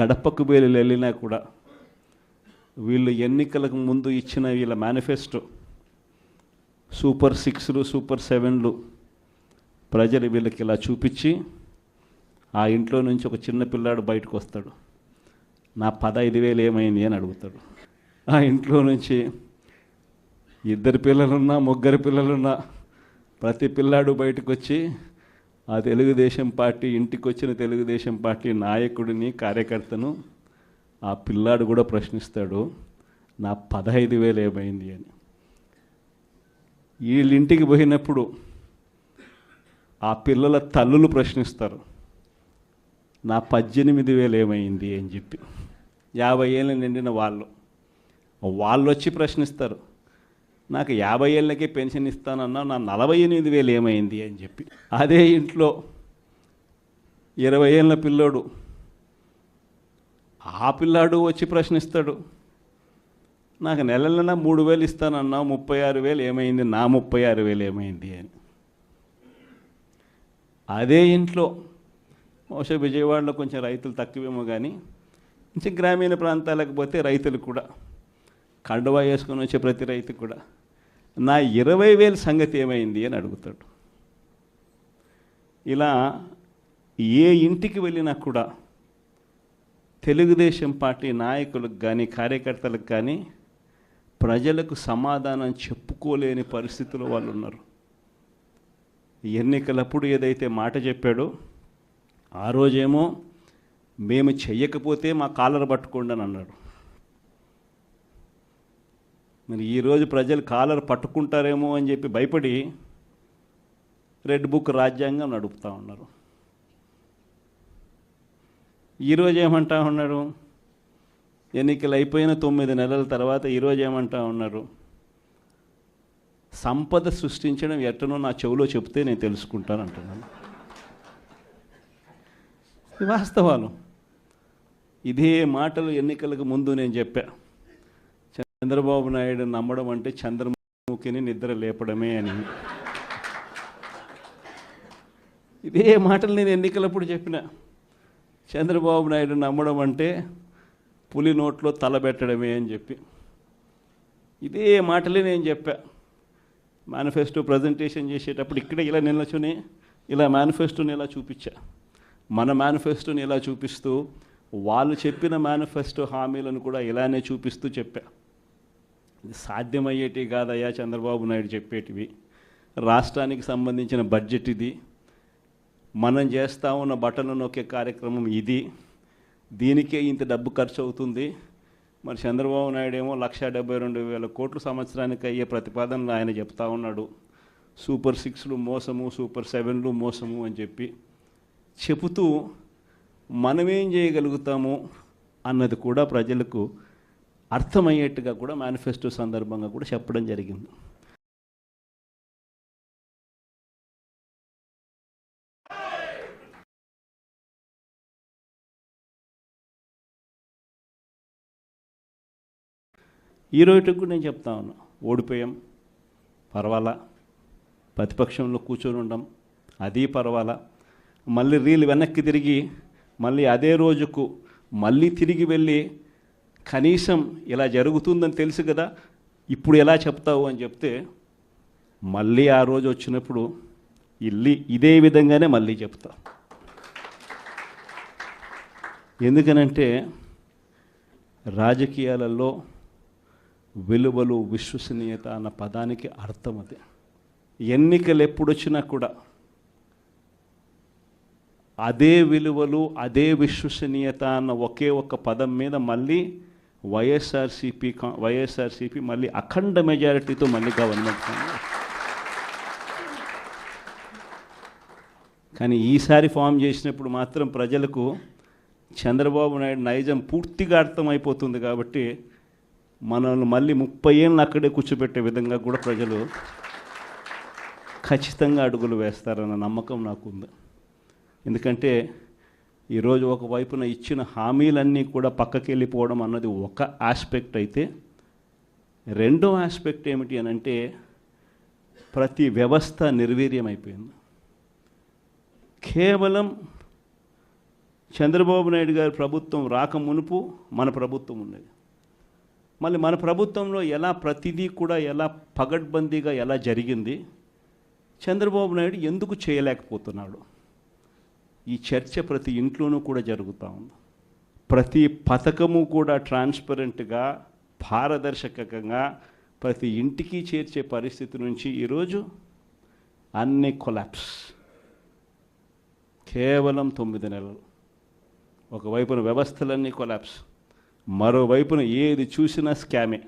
గడపకు వేలు వెళ్ళినా కూడా వీళ్ళు ఎన్నికలకు ముందు ఇచ్చిన వీళ్ళ మేనిఫెస్టో సూపర్ సిక్స్లు సూపర్ సెవెన్లు ప్రజలు వీళ్ళకి ఇలా చూపించి ఆ ఇంట్లో నుంచి ఒక చిన్న పిల్లాడు బయటకు వస్తాడు. నా పదహైదు వేలు ఏమైంది అని అడుగుతాడు. ఆ ఇంట్లో నుంచి ఇద్దరు పిల్లలున్నా ముగ్గురు పిల్లలున్నా ప్రతి పిల్లాడు బయటకు వచ్చి ఆ తెలుగుదేశం పార్టీ ఇంటికి వచ్చిన తెలుగుదేశం పార్టీ నాయకుడిని కార్యకర్తను ఆ పిల్లాడు కూడా ప్రశ్నిస్తాడు నా పదహైదు వేలు ఏమైంది అని. వీళ్ళింటికి పోయినప్పుడు ఆ పిల్లల తల్లులు ప్రశ్నిస్తారు నా పద్దెనిమిది వేలు ఏమైంది అని చెప్పి. యాభై ఏళ్ళు నిండిన వాళ్ళు వాళ్ళు వచ్చి ప్రశ్నిస్తారు నాకు యాభై ఏళ్ళకే పెన్షన్ ఇస్తానన్నా నా నలభై ఎనిమిది వేలు ఏమైంది అని చెప్పి. అదే ఇంట్లో ఇరవై ఏళ్ళ పిల్లోడు. ఆ పిల్లాడు వచ్చి ప్రశ్నిస్తాడు నాకు నెల నెల మూడు వేలు ఇస్తానన్నా ముప్పై ఆరు వేలు ఏమైంది నా ముప్పై ఆరు వేలు ఏమైంది అని. అదే ఇంట్లో బహుశా విజయవాడలో కొంచెం రైతులు తక్కువేమో కానీ కొంచెం గ్రామీణ ప్రాంతాలకు పోతే రైతులు కూడా కండువా వేసుకొని వచ్చే ప్రతి రైతు కూడా నా ఇరవై వేల సంగతి ఏమైంది అని అడుగుతాడు. ఇలా ఏ ఇంటికి వెళ్ళినా కూడా తెలుగుదేశం పార్టీ నాయకులకు కానీ కార్యకర్తలకు కానీ ప్రజలకు సమాధానం చెప్పుకోలేని పరిస్థితిలో వాళ్ళు ఉన్నారు. ఎన్నికలప్పుడు ఏదైతే మాట చెప్పాడో ఆ రోజేమో మేము చెయ్యకపోతే మా కాలర్ పట్టుకోండి అని అన్నాడు. మరి ఈరోజు ప్రజలు కాలర్ పట్టుకుంటారేమో అని చెప్పి భయపడి రెడ్ బుక్ రాజ్యాంగం నడుపుతూ ఉన్నారు. ఈరోజు ఏమంటా ఉన్నారు? ఎన్నికలు అయిపోయిన తొమ్మిది నెలల తర్వాత ఈరోజు ఏమంటా ఉన్నారు? సంపద సృష్టించడం ఎట్టనో నా చెవిలో చెప్తే నేను తెలుసుకుంటాను అంటున్నాను వాస్తవాలు. ఇదే మాటలు ఎన్నికలకు ముందు నేను చెప్పాను చంద్రబాబు నాయుడు నమ్మడం అంటే చంద్రముఖిని నిద్ర లేపడమే అని. ఇదే మాటలు నేను ఎన్నికలప్పుడు చెప్పిన. చంద్రబాబు నాయుడు నమ్మడం అంటే పులి నోట్లో తలబెట్టడమే అని చెప్పి. ఇదే మాటలే నేను చెప్పా. మేనిఫెస్టో ప్రజెంటేషన్ చేసేటప్పుడు ఇక్కడ ఇలా నిల్చుని ఇలా మేనిఫెస్టోని ఇలా చూపించా? మన మేనిఫెస్టోని ఇలా చూపిస్తూ వాళ్ళు చెప్పిన మేనిఫెస్టో హామీలను కూడా ఇలానే చూపిస్తూ చెప్పా. ఇది సాధ్యమయ్యేటి కాదయ్యా చంద్రబాబు నాయుడు చెప్పేటివి. రాష్ట్రానికి సంబంధించిన బడ్జెట్ ఇది. మనం చేస్తా ఉన్న బటన్లు నొక్కే కార్యక్రమం ఇది. దీనికే ఇంత డబ్బు ఖర్చు అవుతుంది మరి చంద్రబాబు నాయుడు ఏమో లక్ష డెబ్బై రెండు వేల కోట్లు సంవత్సరానికి అయ్యే ప్రతిపాదనలు ఆయన చెప్తా ఉన్నాడు. సూపర్ సిక్స్లు మోసము సూపర్ సెవెన్లు మోసము అని చెప్పి చెబుతూ మనమేం చేయగలుగుతాము అన్నది కూడా ప్రజలకు అర్థమయ్యేట్టుగా కూడా మేనిఫెస్టో సందర్భంగా కూడా చెప్పడం జరిగింది. ఈ రోజుకి కూడా నేను చెప్తా ఉన్నా ఓడిపోయాం పర్వాలా ప్రతిపక్షంలో కూర్చొని ఉండం అది పర్వాలా మళ్ళీ రీలు వెనక్కి తిరిగి మళ్ళీ అదే రోజుకు మళ్ళీ తిరిగి వెళ్ళి కనీసం ఇలా జరుగుతుందని తెలుసు కదా ఇప్పుడు ఎలా చెప్తావు అని చెప్తే మళ్ళీ ఆ రోజు వచ్చినప్పుడు ఇల్లి ఇదే విధంగానే మళ్ళీ చెప్తా. ఎందుకనంటే రాజకీయాలలో విలువలు విశ్వసనీయత అన్న పదానికి అర్థం అది. ఎన్నికలు ఎప్పుడొచ్చినా కూడా అదే విలువలు అదే విశ్వసనీయత అన్న ఒకే ఒక్క పదం మీద మళ్ళీ వైఎస్ఆర్సీపీ వైఎస్ఆర్సీపీ మళ్ళీ అఖండ మెజారిటీతో మళ్ళీ గవర్నమెంట్ కానీ ఈసారి ఫామ్ చేసినప్పుడు మాత్రం ప్రజలకు చంద్రబాబు నాయుడు నైజం పూర్తిగా అర్థమైపోతుంది కాబట్టి మనల్ని మళ్ళీ ముప్పై ఏళ్ళు అక్కడే కూర్చోబెట్టే విధంగా కూడా ప్రజలు ఖచ్చితంగా అడుగులు వేస్తారన్న నమ్మకం నాకుంది. ఎందుకంటే ఈరోజు ఒకవైపున ఇచ్చిన హామీలన్నీ కూడా పక్కకి వెళ్ళిపోవడం అన్నది ఒక ఆస్పెక్ట్ అయితే రెండో ఆస్పెక్ట్ ఏమిటి అని అంటే ప్రతి వ్యవస్థ నిర్వీర్యం అయిపోయింది కేవలం చంద్రబాబు నాయుడు గారి ప్రభుత్వం రాక మునుపు మన ప్రభుత్వం ఉన్నది మళ్ళీ మన ప్రభుత్వంలో ఎలా ప్రతిదీ కూడా ఎలా పగడ్బందీగా ఎలా జరిగింది చంద్రబాబు నాయుడు ఎందుకు చేయలేకపోతున్నాడు? ఈ చర్చ ప్రతి ఇంట్లోనూ కూడా జరుగుతూ ఉంది. ప్రతి పథకము కూడా ట్రాన్స్పరెంట్గా పారదర్శకంగా ప్రతి ఇంటికి చేర్చే పరిస్థితి నుంచి ఈరోజు అన్ని కొలాప్స్. కేవలం తొమ్మిది నెలలు. ఒకవైపున వ్యవస్థలన్నీ కొలాప్స్. మరోవైపున ఏది చూసినా స్కామే.